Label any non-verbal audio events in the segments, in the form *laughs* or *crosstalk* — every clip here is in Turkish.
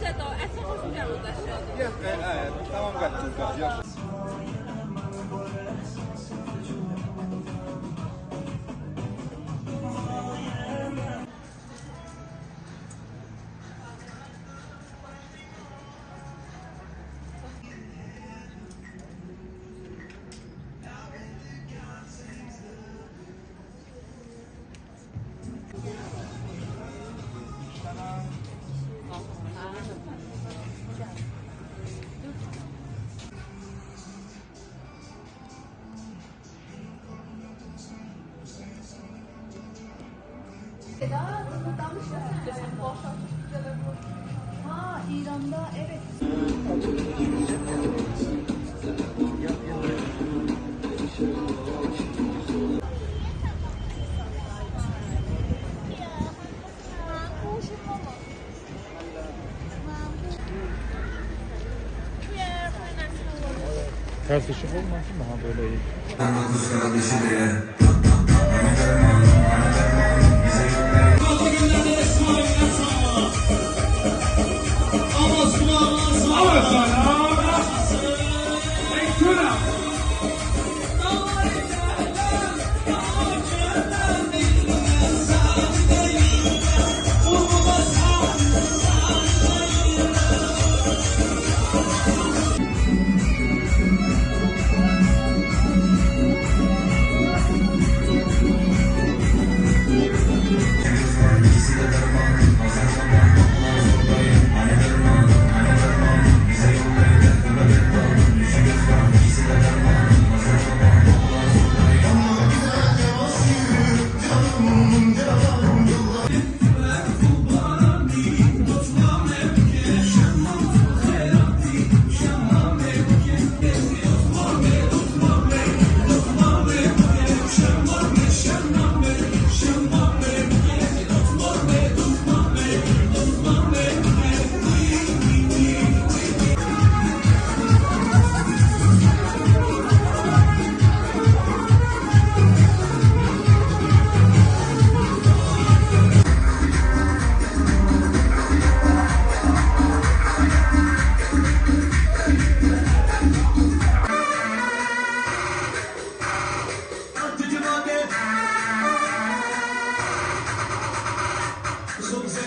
在到哎，三号书店我们在需要的。Boş Ha Ters ışık olmasın daha böyle iyi.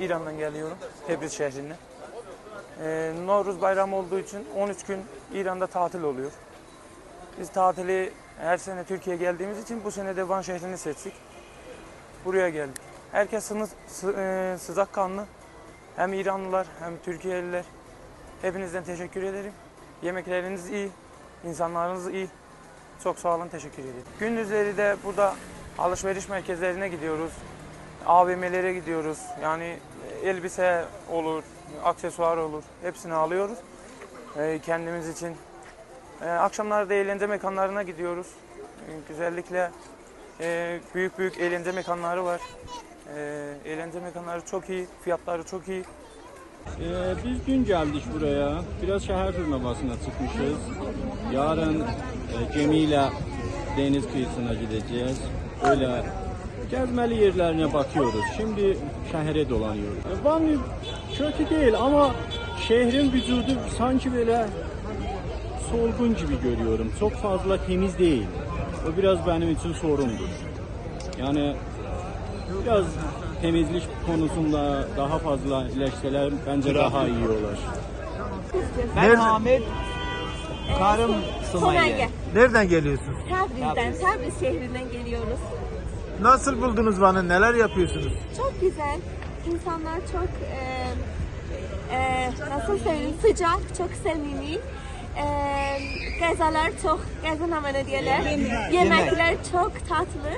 İran'dan geliyorum, Tebriz şehrinden. Ee, Novruz bayramı olduğu için 13 gün İran'da tatil oluyor. Biz tatili her sene Türkiye'ye geldiğimiz için bu sene de Van şehrini seçtik. Buraya geldik. Herkes sınız, sı, e, sıcakkanlı. Hem İranlılar hem Türkiye'liler. Hepinizden teşekkür ederim. Yemekleriniz iyi, insanlarınız iyi. Çok sağ olun, teşekkür ederim. Gündüzleri de burada alışveriş merkezlerine gidiyoruz. AVM'lere gidiyoruz. Yani elbise olur, aksesuar olur. Hepsini alıyoruz. Ee, kendimiz için. Ee, akşamlarda eğlence mekanlarına gidiyoruz. Ee, güzellikle e, büyük büyük eğlence mekanları var. Ee, eğlence mekanları çok iyi, fiyatları çok iyi. Ee, biz dün geldik buraya. Biraz şehir turnuvasına çıkmışız. Yarın e, gemiyle deniz kıyısına gideceğiz. Öyle gezmeli yerlerine bakıyoruz. Şimdi şehre dolanıyoruz. E, Van kötü değil ama şehrin vücudu sanki böyle solgun gibi görüyorum. Çok fazla temiz değil. O biraz benim için sorundur. Yani biraz temizlik konusunda daha fazla iyileşseler bence daha iyi olur. Ben Ahmet Karım. Sumayye. Nereden geliyorsunuz? Tebriz'den, Tebriz şehrinden geliyoruz. Nasıl buldunuz Van'ı? Neler yapıyorsunuz? Çok güzel. İnsanlar çok e, e, nasıl söyleyeyim sıcak, çok samimi. E, gezeler çok, gezi namına diyorlar. Yemekler çok tatlı,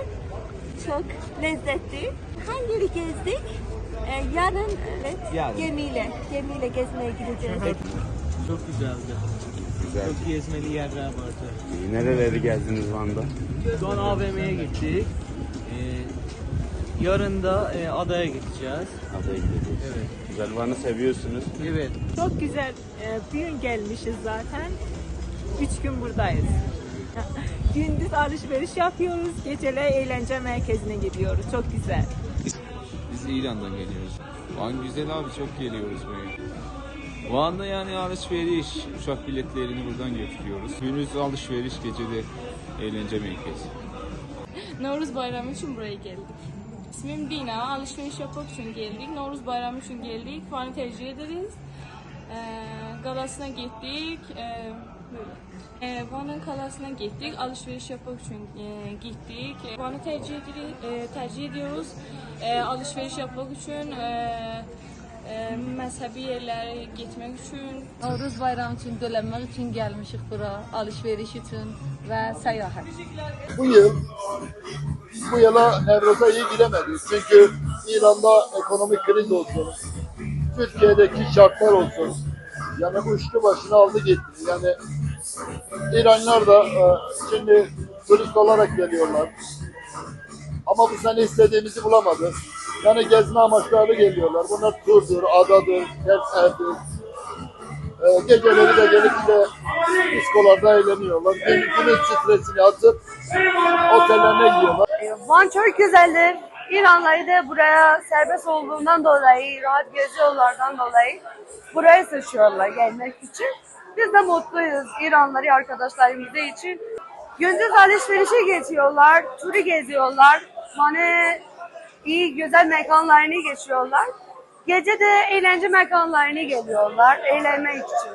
çok lezzetli. Hangi yeri gezdik? E, yarın evet, Yarın. gemiyle, gemiyle gezmeye gideceğiz. Çok güzeldi. Çok gezmeli yerler vardı. Nereleri gezdiniz Van'da? Şu an AVM'ye gittik. Ee, yarın da e, adaya gideceğiz. Adaya gideceğiz. Evet. Güzel Van'ı seviyorsunuz. Evet. Çok güzel. Ee, Bir gün gelmişiz zaten. Üç gün buradayız. *laughs* Gündüz alışveriş yapıyoruz. Geceler eğlence merkezine gidiyoruz. Çok güzel. Biz İran'dan geliyoruz. Van güzel abi çok geliyoruz buraya. Van'da yani alışveriş, uçak biletlerini buradan götürüyoruz. Gündüz alışveriş, gecede eğlence merkezi. Novruz bayramı için buraya geldik. İsmim Dina. Alışveriş yapmak için geldik. Novruz bayramı için geldik. Van'ı tercih ederiz. Ee, galasına gittik. Ee, böyle. Ee, Van'ın kalasına gittik. Alışveriş yapmak için e, gittik. Ee, Van'ı tercih, ediri- e, tercih ediyoruz. Ee, alışveriş yapmak için, e, e, mezhebi yerlere gitmek için, Novruz bayramı için, dölenmek için gelmişik bura. Alışveriş için ve seyahat. bu yıl bu yıla Nevruz'a iyi giremedik. Çünkü İran'da ekonomik kriz olsun, Türkiye'deki şartlar olsun. Yani bu üçlü başına aldı gitti. Yani İranlılar da e, şimdi turist olarak geliyorlar. Ama bu sene istediğimizi bulamadı. Yani gezme amaçlarla geliyorlar. Bunlar turdur, adadır, terserdir. E, geceleri de gelip de diskolarda eğleniyorlar. Gün, günün stresini atıp otellerine gidiyorlar. Van çok güzeldir. İranlıları da buraya serbest olduğundan dolayı, rahat geziyorlardan dolayı burayı seçiyorlar gelmek için. Biz de mutluyuz İranlıları arkadaşlarımız için. Gündüz alışverişe geçiyorlar, turu geziyorlar. Hani iyi güzel mekanlarını geçiyorlar. Gece de eğlence mekanlarını geliyorlar eğlenmek için.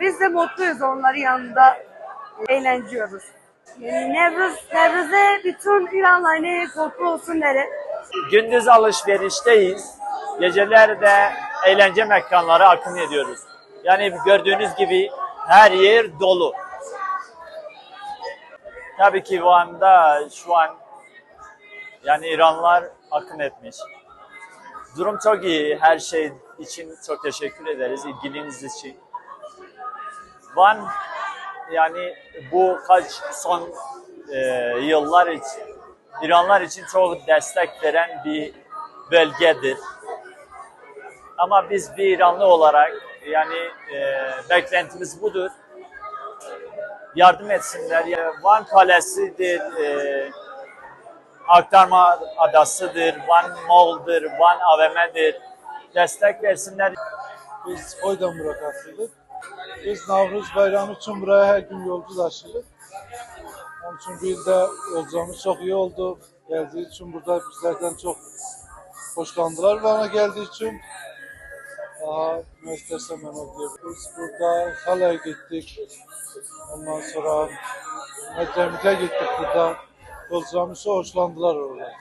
Biz de mutluyuz onların yanında eğleniyoruz. Yani Nevruz, Nevruz'e bütün İranlılarını kutlu olsun derim. Gündüz alışverişteyiz. Geceler de eğlence mekanları akın ediyoruz. Yani gördüğünüz gibi her yer dolu. Tabii ki Van'da şu an yani İranlar akın etmiş. Durum çok iyi. Her şey için çok teşekkür ederiz ilginiz için. Van yani bu kaç son e, yıllar için İranlar için çok destek veren bir bölgedir. Ama biz bir İranlı olarak yani e, beklentimiz budur. Yardım etsinler. Yani Van Kalesi'dir, e, Aktarma Adası'dır, Van Mall'dır, Van AVM'dir. Destek versinler. Biz Koydan bırakasıydık. Biz Navruz bayramı için buraya her gün yolcu taşıdık. Onun için bir de yolculuğumuz çok iyi oldu. Geldiği için burada bizlerden çok hoşlandılar bana geldiği için. Daha o diye. Biz burada Hala'ya gittik. Ondan sonra Medremit'e gittik burada. Yolculuğumuz hoşlandılar orada.